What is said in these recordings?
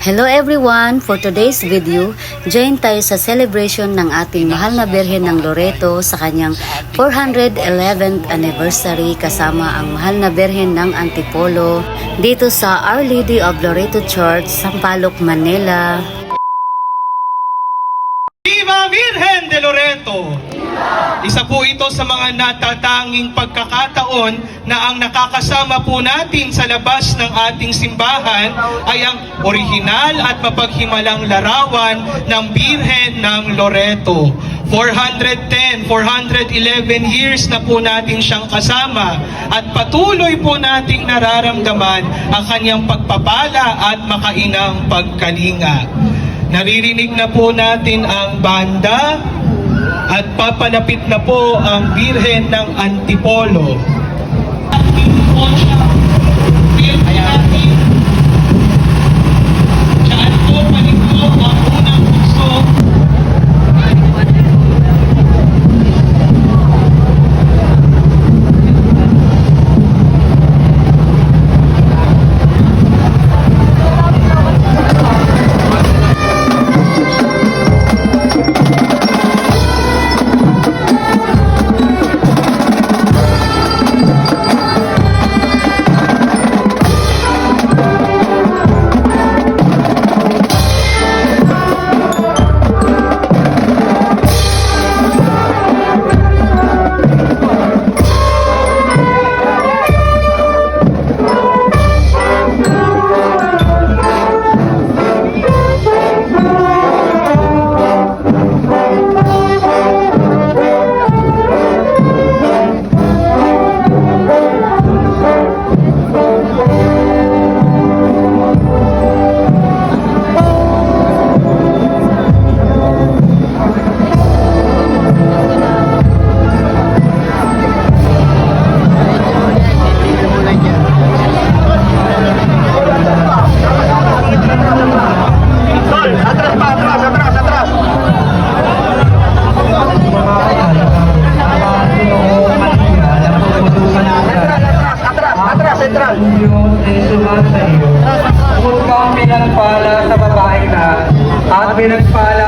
Hello everyone! For today's video, join tayo sa celebration ng ating mahal na Birhen ng Loreto sa kanyang 411th anniversary kasama ang mahal na Birhen ng Antipolo dito sa Our Lady of Loreto Church, Sampaloc, Manila. Viva Virgen de Loreto! Isa po ito sa mga natatanging pagkakataon na ang nakakasama po natin sa labas ng ating simbahan ay ang orihinal at mapaghimalang larawan ng Birhen ng Loreto. 410, 411 years na po natin siyang kasama at patuloy po nating nararamdaman ang kanyang pagpapala at makainang pagkalinga. Naririnig na po natin ang banda at papalapit na po ang Birhen ng Antipolo. Saan pinagpala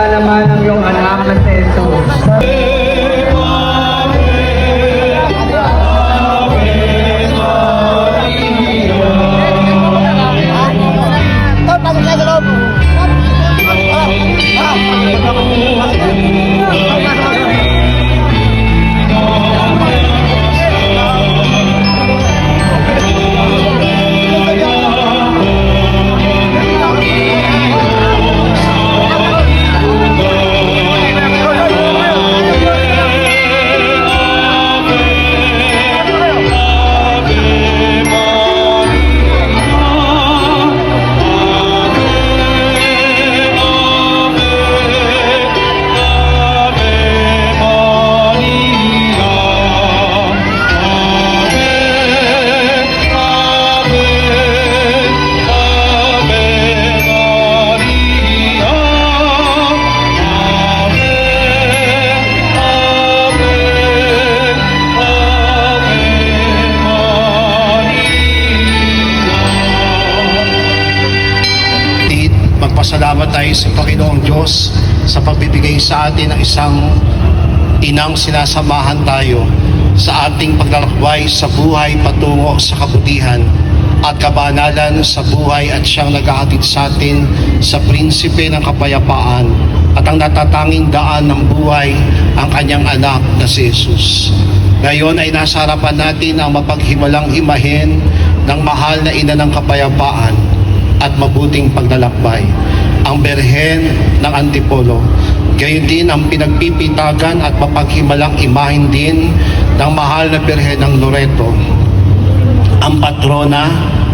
tayo sa Panginoong Diyos sa pagbibigay sa atin ng isang inang sinasamahan tayo sa ating paglalakbay sa buhay patungo sa kabutihan at kabanalan sa buhay at siyang naghahatid sa atin sa prinsipe ng kapayapaan at ang natatanging daan ng buhay ang kanyang anak na si Jesus. Ngayon ay nasa harapan natin ang mapaghimalang imahen ng mahal na ina ng kapayapaan at mabuting paglalakbay. Ang Berhen ng Antipolo. Gayon din ang pinagpipitagan at mapaghimalang imahin din ng mahal na Berhen ng Loreto. Ang patrona,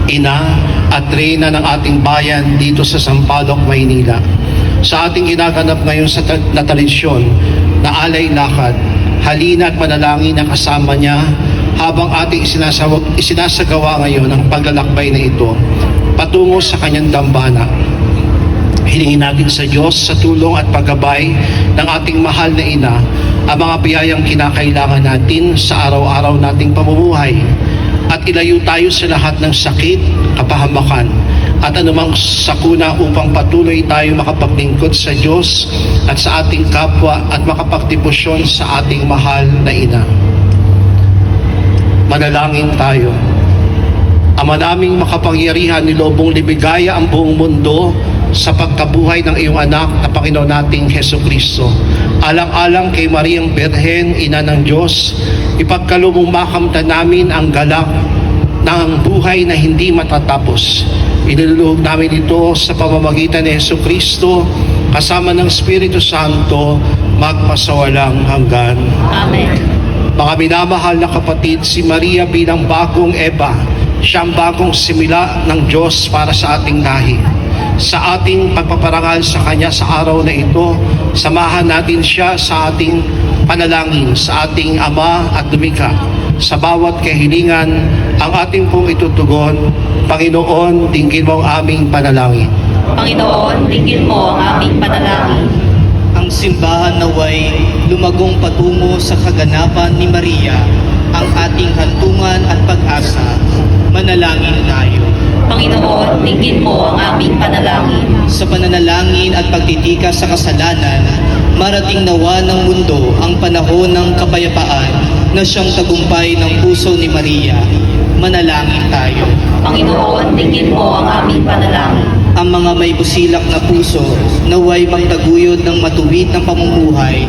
ina at reyna ng ating bayan dito sa Sampaloc, Maynila. Sa ating ginaganap ngayon sa na na alay lakad, halina at manalangin na kasama niya habang ating isinasagawa ngayon ang paglalakbay na ito patungo sa kanyang dambana. Hilingin natin sa Diyos sa tulong at paggabay ng ating mahal na ina ang mga biyayang kinakailangan natin sa araw-araw nating pamumuhay at ilayo tayo sa lahat ng sakit, kapahamakan at anumang sakuna upang patuloy tayo makapaglingkod sa Diyos at sa ating kapwa at makapagdebosyon sa ating mahal na ina. Manalangin tayo. Ama naming makapangyarihan, nilobong libigaya ang buong mundo sa pagkabuhay ng iyong anak na Panginoon nating Heso Kristo. Alang-alang kay Mariang Berhen, Ina ng Diyos, ipagkalumong makamta namin ang galak ng buhay na hindi matatapos. Iniluluhog namin ito sa pamamagitan ni Heso Kristo kasama ng Espiritu Santo magpasawalang hanggan. Amen. Mga minamahal na kapatid, si Maria bilang bagong Eva, siyang bagong simula ng Diyos para sa ating lahi. Sa ating pagpaparangal sa Kanya sa araw na ito, samahan natin siya sa ating panalangin, sa ating Ama at Lumika. Sa bawat kahilingan, ang ating pong itutugon, Panginoon, dinggin mo ang aming panalangin. Panginoon, tingin mo ang aming panalangin. ang simbahan naway lumagong patungo sa kaganapan ni Maria, ang ating hantungan at pag-asa. Manalangin tayo. Panginoon, tingin mo ang aming panalangin. Sa pananalangin at pagtitika sa kasalanan, marating nawa ng mundo ang panahon ng kapayapaan na siyang tagumpay ng puso ni Maria. Manalangin tayo. Panginoon, tingin mo ang aming panalangin. Ang mga may busilak na puso naway magtaguyod ng matuwid ng pamumuhay